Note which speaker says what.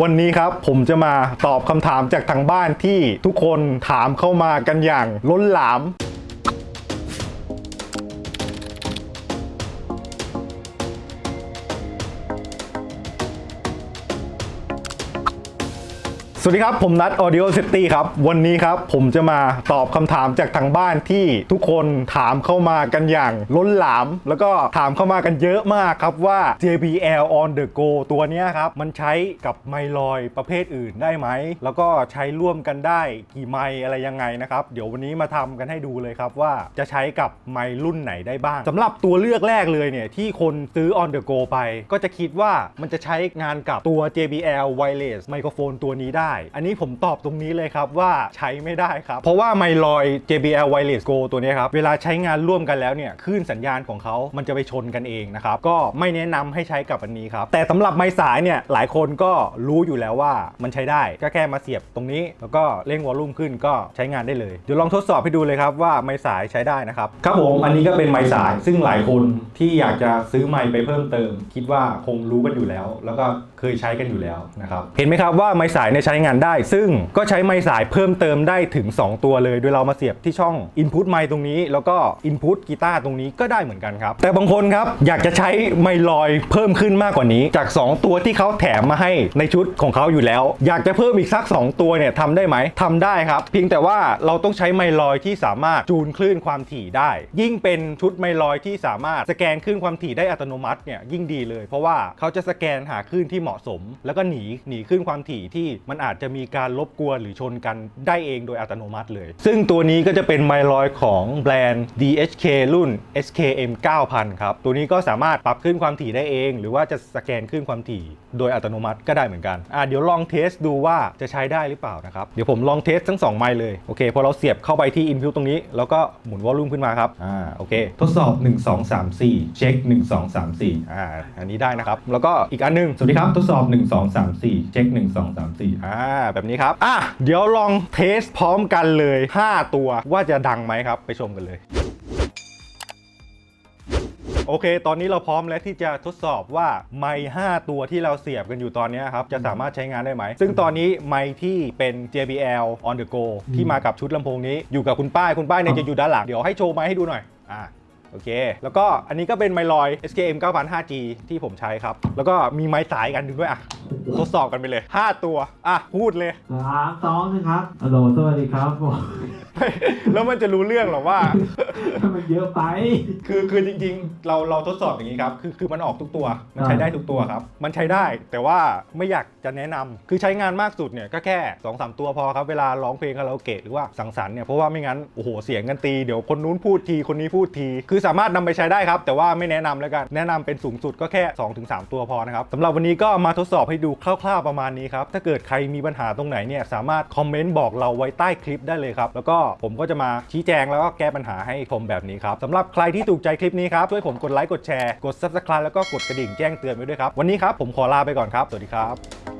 Speaker 1: วันนี้ครับผมจะมาตอบคำถามจากทางบ้านที่ทุกคนถามเข้ามากันอย่างล้นหลาม สวัสดีครับ ผมนัท Audio City ครับ วันนี้ครับ ผมจะมาตอบคำถามจากทางบ้านที่ทุกคนถามเข้ามากันอย่างล้นหลาม แล้วก็ถามเข้ามากันเยอะมากครับว่า JBL on the go ตัวนี้ครับ มันใช้กับไมลอยประเภทอื่นได้ไหม แล้วก็ใช้ร่วมกันได้กี่ไมอะไรยังไงนะครับ เดี๋ยววันนี้มาทำกันให้ดูเลยครับว่าจะใช้กับไมรุ่นไหนได้บ้างสำหรับตัวเลือกแรกเลยเนี่ยที่คนซื้อ on the go ไป ก็จะคิดว่ามันจะใช้งานกับตัว JBL wireless ไมโครโฟนตัวนี้ได้อันนี้ผมตอบตรงนี้เลยครับว่าใช้ไม่ได้ครับ เพราะว่าไมลอย JBL wireless go ตัวนี้ครับ เวลาใช้งานร่วมกันแล้วเนี่ยคลื่นสัญญาณของเขามันจะไปชนกันเองนะครับ ก็ไม่แนะนำให้ใช้กับอันนี้ครับ แต่สำหรับไม้สายเนี่ยหลายคนก็รู้อยู่แล้วว่ามันใช้ได้ก็แค่มาเสียบตรงนี้ แล้วก็เร่งวอลลุ่มขึ้นก็ใช้งานได้เลย เดี๋ยวลองทดสอบให้ดูเลยครับว่าไม้สายใช้ได้นะครับครับผมอันนี้ก็เป็นไม้สาย ซึ่งหลายคนที่อยากจะซื้อไม้ไปเพิ่มเติม คิดว่าคงรู้กันอยู่แล้ว แล้วก็เคยใช้กันอยู่แล้วนะครับเห็นไหมครับว่าไม้สายเนี่ยใช้งานได้ ซึ่งก็ใช้ไม้สายเพิ่มเติมได้ถึง 2 ตัวเลย โดยเรามาเสียบที่ช่อง Input ไมค์ตรงนี้ แล้วก็ Input กีตาร์ตรงนี้ก็ได้เหมือนกันครับ แต่บางคนครับอยากจะใช้ไมค์ลอยเพิ่มขึ้นมากกว่านี้ จาก 2 ตัวที่เขาแถมมาให้ในชุดของเขาอยู่แล้ว อยากจะเพิ่มอีกสัก 2 ตัวเนี่ยทำได้ไหมทำได้ครับ เพียงแต่ว่าเราต้องใช้ไมค์ลอยที่สามารถจูนคลื่นความถี่ได้ ยิ่งเป็นชุดไมค์ลอยที่สามารถสแกนคลื่นความถี่ได้อัตโนมัติเนี่ยยิ่งดีเลย เพราะว่าเขาจะสแกนหาคลื่นที่เหมาะสม แล้วก็หนีหนีคลื่นความถี่ที่มันอาจจะมีการรบกวนหรือชนกันได้เองโดยอัตโนมัติเลย ซึ่งตัวนี้ก็จะเป็นไมค์ลอยของแบรนด์ DHK รุ่น SKM 9000 ครับ ตัวนี้ก็สามารถปรับคลื่นความถี่ได้เอง หรือว่าจะสแกนคลื่นความถี่ โดยอัตโนมัติก็ได้เหมือนกันอะเดี๋ยวลองเทสดูว่าจะใช้ได้หรือเปล่านะครับ เดี๋ยวผมลองเทสทั้ง 2 ไมค์เลย โอเค พอเราเสียบเข้าไปที่ input ตรงนี้ แล้วก็หมุนวอลลุ่มขึ้นมาครับ อ่า โอเค ทดสอบ 1 2 3 4 เช็ค 1 2 3 4 อ่า อันนี้ได้นะครับ แล้วก็อีกอันหนึง สวัสดีครับ ทดสอบ 1 2 3 4 เช็ค 1 2 3 4 อ่าแบบนี้ครับ อะเดี๋ยวลองเทสพร้อมกันเลย 5 ตัวว่าจะดังไหมครับ ไปชมกันเลยโอเค ตอนนี้เราพร้อมแล้วที่จะทดสอบว่าไมค์5ตัวที่เราเสียบกันอยู่ตอนนี้ครับ จะสามารถใช้งานได้ไหม ซึ่งตอนนี้ไมค์ที่เป็น JBL on the go ที่มากับชุดลำโพงนี้ อยู่กับคุณป้าย คุณป้ายเนี่ยจะอยู่ด้านหลัง เดี๋ยวให้โชว์ไมค์ให้ดูหน่อย อ่าโอเค แล้วก็อันนี้ก็เป็นไมค์ลอย SKM 9000 5G ที่ผมใช้ครับ แล้วก็มีไมค์สายกันดึงด้วยอะ ทดสอบกันไปเลย 5 ตัว อะ พูดเลย
Speaker 2: สามสองหนึ่งครับฮัลโหลสวัสดีครับผม
Speaker 1: แล้วมันจะรู้เรื่องเหรอว่า
Speaker 2: มันเยอะไป
Speaker 1: คือคือจริงๆ เราเราทดสอบอย่างนี้ครับ คือคือมันออกทุกตัว มันใช้ได้ทุกตัวครับ มันใช้ได้แต่ว่าไม่อยากจะแนะนำคือใช้งานมากสุดเนี่ยก็แค่2อสตัวพอครับ เวลาร้องเพลงคาราโอเกะหรือว่าสังสรรค์เนี่ยเพราะว่าไม่งั้นโอ้โหเสียงกันตีเดี๋ยวคนนู้นพูดทีคนนี้พูดที คือสามารถนำไปใช้ได้ครับ แต่ว่าไม่แนะนำแล้วกันแนะนำเป็นสูงสุดก็แค่ 2-3 ตัวพอนะครับสำหรับวันนี้ก็มาทดสอบให้ดูคร่าวๆประมาณนี้ครับถ้าเกิดใครมีปัญหาตรงไหนเนี่ยสามารถคอมเมนต์บอกเราไว้ใต้คลิปได้เลยครับแล้วก็ผมก็จะมาชี้แจงแล้วก็แก้ปัญหาให้ชมแบบนี้ครับสำหรับใครที่ถูกใจคลิปนี้ครับช่วยผมกดไลค์กดแชร์กด subscribe แล้วก็กดกระดิ่งแจ้งเตือนไว้ด้วยครับวันนี้ครับผมขอลาไปก่อนครับสวัสดีครับ